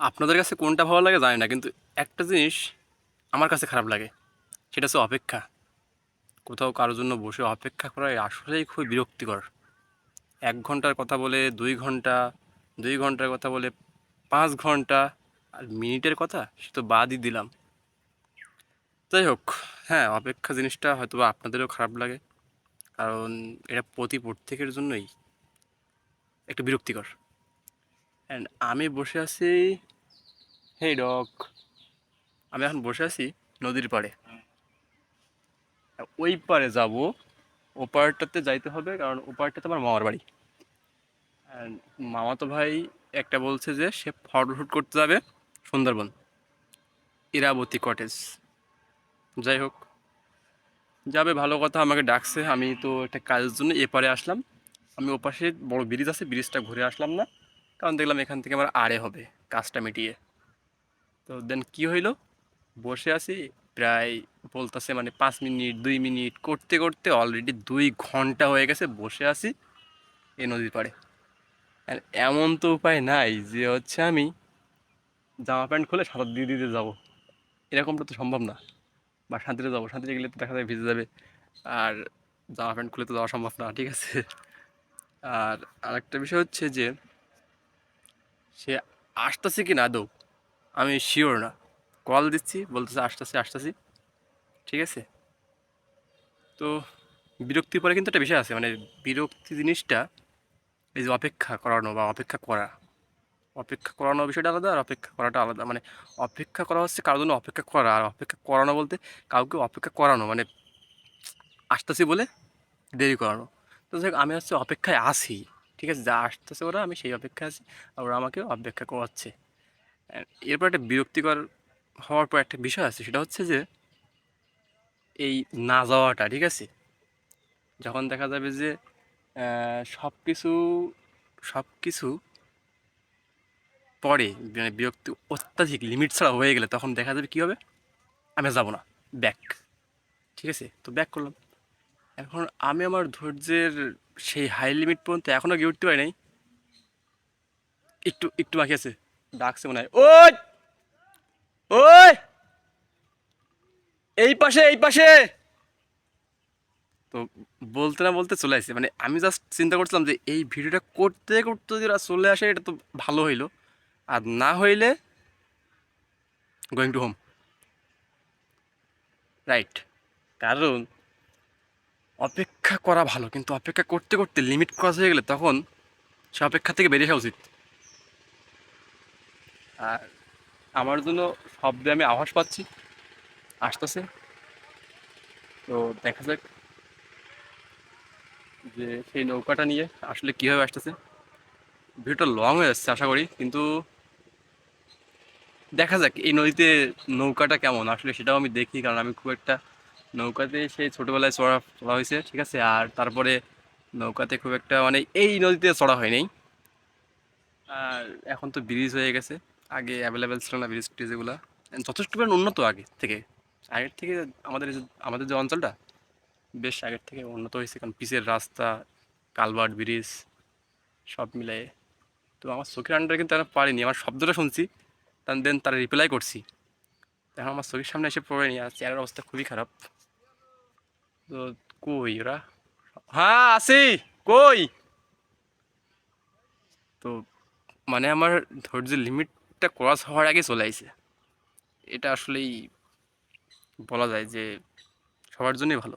আপনাদের কাছে কোনটা ভালো লাগে জানি না, কিন্তু একটা জিনিস আমার কাছে খারাপ লাগে, সেটা হচ্ছে অপেক্ষা। কোথাও কারোর জন্য বসে অপেক্ষা করা আসলেই খুব বিরক্তিকর। এক ঘণ্টার কথা বলে দুই ঘণ্টা, দুই ঘণ্টার কথা বলে পাঁচ ঘণ্টা, আর মিনিটের কথা, সে তো বাদই দিলাম। যাই হোক হ্যাঁ অপেক্ষা জিনিসটা হয়তো আপনাদেরও খারাপ লাগে, কারণ এটা প্রতি প্রত্যেকের জন্যই একটু বিরক্তিকর। অ্যান্ড আমি বসে আছি হেই ডগ আমি এখন বসে আছি নদীর পাড়ে। ওই পারে যাব। ও পারটাতে যাইতে হবে কারণ ও পারটাতে আমার মামার বাড়ি। মামা তো ভাই একটা বলছে যে সে ফটোশ্যুট করতে যাবে সুন্দরবন ইরাবতী কটেজ যাই হোক যাবে ভালো কথা আমাকে ডাকছে। আমি তো একটা কাজের জন্য এপারে আসলাম। আমি ওপাশে বড় ব্রিজ আছে ব্রিজটা ঘুরে আসলাম না। কারণ দেখলাম এখান থেকে আমার আড়ে হবে কাজটা মিটিয়ে। তো দেন কি হইল? বসে আছি, প্রায় বলতেছে মানে পাঁচ মিনিট, দুই মিনিট করতে করতে অলরেডি দুই ঘণ্টা হয়ে গেছে, বসে আছি এই নদীর পাড়ে। আর এমন তো উপায় নাই যে হচ্ছে আমি জামা প্যান্ট খুলে সাঁতার দিয়ে দিতে যাব। এরকমটা তো সম্ভব না। বা শান্তিতে যাব, শান্তিতে গেলে তো দেখা যায় ভিজে যাবে। আর জামা প্যান্ট খুলে তো যাওয়া সম্ভব না, ঠিক আছে? আর আরেকটা বিষয় হচ্ছে যে, সে আসতেছে কি না আদৌ? আমি শিওর না। কল দিচ্ছি বলতেছে আসতেছি আসতেছি। ঠিক আছে? তো বিরক্তির পরে কিন্তু একটা বিষয় আছে মানে বিরক্তি জিনিসটা এই যে অপেক্ষা করানো বা অপেক্ষা করা। অপেক্ষা করানো বিষয়টা আলাদা আর অপেক্ষা করাটা আলাদা। মানে অপেক্ষা করা হচ্ছে কারোর জন্য অপেক্ষা করা আর অপেক্ষা করানো বলতে কাউকে অপেক্ষা করানো মানে আসতেছি বলে দেরি করানো। তো হোক, আমি হচ্ছে অপেক্ষায় আছি। ঠিক আছে যা আসতেছে ওরা আমি সেই অপেক্ষায় আছি আর ওরা আমাকে অপেক্ষা করাচ্ছে। এরপর একটা বিরক্তিকর হওয়ার পর একটা বিষয় আছে, সেটা হচ্ছে যে এই না যাওয়াটা, ঠিক আছে? যখন দেখা যাবে যে সব কিছু সব কিছু পরে মানে বিরক্তি অত্যাধিক লিমিট ছাড়া হয়ে গেলে তখন দেখা যাবে কী হবে? আমি যাব না ব্যাক ঠিক আছে? তো ব্যাক করলাম। এখন আমি আমার ধৈর্যের সেই হাই লিমিট পর্যন্ত এখনও গিয়ে উঠতে পারি নাই। একটু একটু বাকি আছে। ডাকছে মনে হয়। ওই! ওই! এই পাশে এই পাশে! তো বলতে না বলতে চলে আসছে। মানে আমি জাস্ট চিন্তা করছিলাম যে এই ভিডিওটা করতে করতে যদি চলে আসে, এটা তো ভালো হইল। আর না হইলে গোয়িং টু হোম রাইট কারণ অপেক্ষা করা ভালো, কিন্তু অপেক্ষা করতে করতে লিমিট ক্রস হয়ে গেলে তখন সে অপেক্ষা থেকে বেরিয়ে আসা উচিত। আর আমার জন্য শব্দে আমি আভাস পাচ্ছি। আসতেছে। তো দেখা যাক যে সেই নৌকাটা নিয়ে আসলে কীভাবে আসতেছে। ভিডিওটা লং হয়ে যাচ্ছে আশা করি, কিন্তু দেখা যাক এই নদীতে নৌকাটা কেমন। আসলে সেটাও আমি দেখি, কারণ আমি খুব একটা নৌকাতে সেই ছোটোবেলায় চড়া চড়া হয়েছে, ঠিক আছে? আর তারপরে নৌকাতে খুব একটা মানে এই নদীতে চড়া হয়নি। আর এখন তো ব্রিজ হয়ে গেছে। আগে অ্যাভেলেবেল ছিল না ব্রিজ টিজ এগুলো। যথেষ্ট পরিমাণ উন্নত আগে থেকে। আগের থেকে আমাদের আমাদের যে অঞ্চলটা, বেশ আগের থেকে উন্নত হয়েছে। কারণ পিচের রাস্তা, কালভার্ট ব্রিজ, সব মিলাই তো আমার চোখের আন্ডারে কিন্তু আমি পারিনি আমার শব্দটা শুনছি দেন তারা রিপ্লাই করছি। এখন আমার চোখের সামনে এসে পড়েনি। আর চেয়ারের অবস্থা খুবই খারাপ। তো কই ওরা? হ্যাঁ আসি কই? তো মানে আমার ধৈর্যের লিমিটটা ক্রস হওয়ার আগে চলে আইছে। এটা আসলেই বলা যায় যে সবার জন্যই ভালো।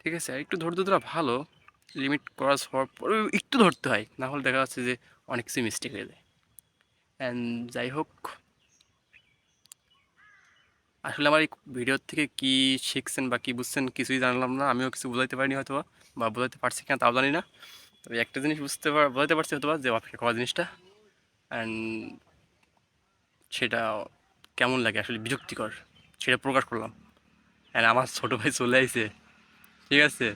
ঠিক আছে আর একটু ধৈর্য ধরা ভালো লিমিট ক্রস হওয়ার পরে একটু ধরতে হয় না হলে দেখা যাচ্ছে যে অনেক কিছু মিস্টেক হয়ে যায়। অ্যান্ড যাই হোক আসলে আমার এই ভিডিওর থেকে কি শিখছেন বা কি বুঝছেন কিছুই জানলাম না আমিও কিছু বোঝাইতে পারিনি হয়তো বা, বা বোঝাইতে পারছি কিনা তাও জানি না। তবে একটা জিনিস বুঝতে পার বোঝাইতে পারছি হয়তো বা যে অপেক্ষা করা জিনিসটা। অ্যান্ড সেটা কেমন লাগে আসলে বিরক্তিকর, সেটা প্রকাশ করলাম। অ্যান্ড আমার ছোটো ভাই চলে আইছে, ঠিক আছে?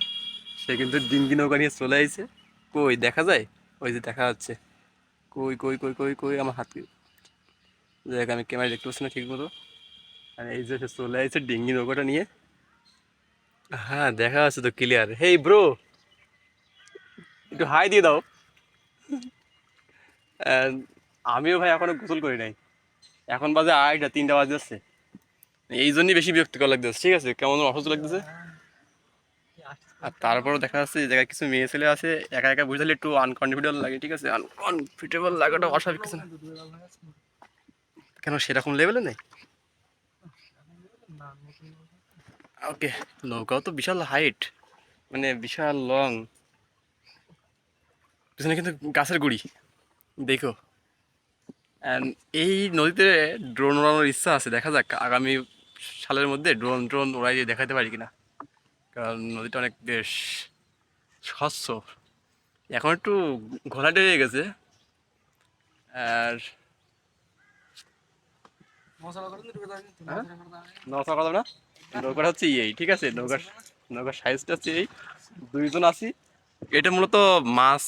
সে কিন্তু ডিঙ্গি নৌকা নিয়ে চলে আইছে। কই, দেখা যায়? ওই যে দেখা যাচ্ছে। কই কই কই কই কই, আমার হাত দেখ আমি ক্যামেরা দেখতে পাচ্ছি না ঠিক মতো। আর এই যে চলে আসছে ডিঙ্গি নৌকাটা নিয়ে। হ্যাঁ দেখা যাচ্ছে তো ক্লিয়ার হেই ব্রো একটু হাই দিয়ে দাও। আমিও ভাই এখনও গোসল করি নাই। এখন বাজে আড়াইটা, তিনটা বাজে যাচ্ছে এই জন্যই বেশি বিরক্তিকর লাগতেছে। ঠিক আছে, কেমন অসহ্য লাগতেছে? আর তারপরও দেখা যাচ্ছে এই জায়গায় কিছু মেয়ে ছেলে আছে, একা একা বুঝতে একটু আনকনফিডেন্ট লাগে, ঠিক আছে? আনকনফিডেবল লাগাটা অস্বাভাবিক কিছু না। কেন, সেরকম লেভেলে নেই? ওকে, নৌকাও তো বিশাল হাইট মানে বিশাল লং পিছনে কিন্তু গাছের গুড়ি, দেখো। এই নদীতে ড্রোন ওড়ানোর ইচ্ছা আছে, দেখা যাক আগামী সালের মধ্যে ড্রোন ড্রোন ওড়াই দিয়ে দেখাতে পারি কিনা। কারণ নদীটা অনেক বেশ স্বচ্ছ। এখন একটু ঘোলাটে হয়ে গেছে। আর? নৌকা কথা না? নৌকাটা হচ্ছে এই, ঠিক আছে? নৌকার নৌকার সাইজটা হচ্ছে এই। দুইজন আছি। এটা মূলত মাছ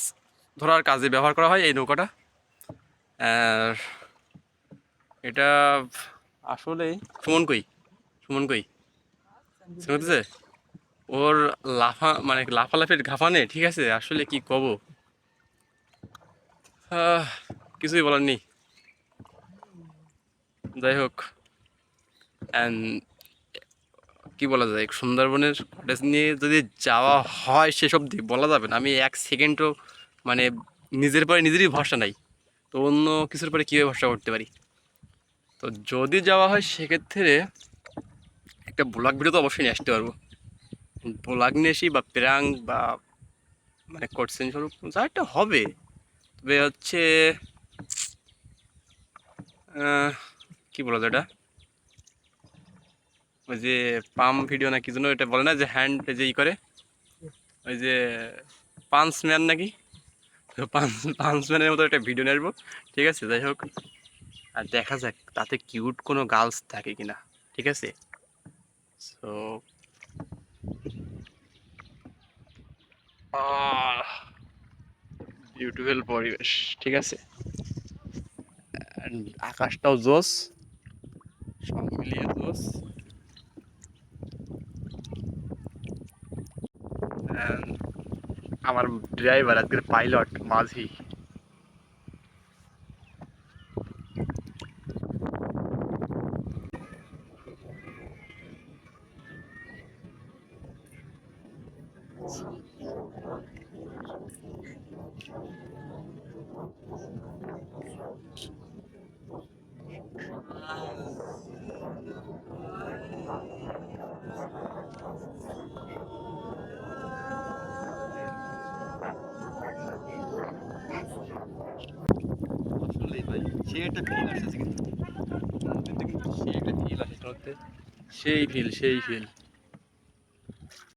ধরার কাজে ব্যবহার করা হয় এই নৌকাটা। আর এটা আসলে সুমন কই? সুমন কই? শুনতেছে ওর লাফা মানে লাফালাফির ঘাফানে ঠিক আছে আসলে কি কব? কিছুই বলার নেই। যাই হোক কি বলা যায় সুন্দরবনের কটেজ নিয়ে যদি যাওয়া হয় সেসব বলা যাবে না। আমি এক সেকেন্ডও মানে নিজের পরে নিজেরই ভরসা নাই। তো অন্য কিছুর পরে কীভাবে ভরসা করতে পারি? তো যদি যাওয়া হয় সেক্ষেত্রে একটা ব্লগ ভিডিও তো অবশ্যই নিয়ে আসতে পারব। ব্লগ নিয়ে বা প্রাং বা মানে কোর্সেন স্বরূপ যা একটা হবে। তবে হচ্ছে কি বলা এটা ওই যে পাম ভিডিও না কি জন্য এটা বলে না, যে হ্যান্ড যে ই করে? ওই যে পাঞ্চ ম্যান নাকি তো পাঞ্চ পাঞ্চ ম্যানের মতো একটা ভিডিও নিয়ে ঠিক আছে? যাই হোক। আর দেখা যাক, তাতে কিউট কোনো গার্লস থাকে কিনা। ঠিক আছে? সো বিউটিফুল পরিবেশ। ঠিক আছে? আকাশটাও জোস সব মিলিয়ে জোস And আমার ড্রাইভার আজকের পাইলট মাঝি। আসলেই ভাই সে একটা ফিল আসছে কিন্তু। সে একটা ফিল সেই ফিল সেই ফিল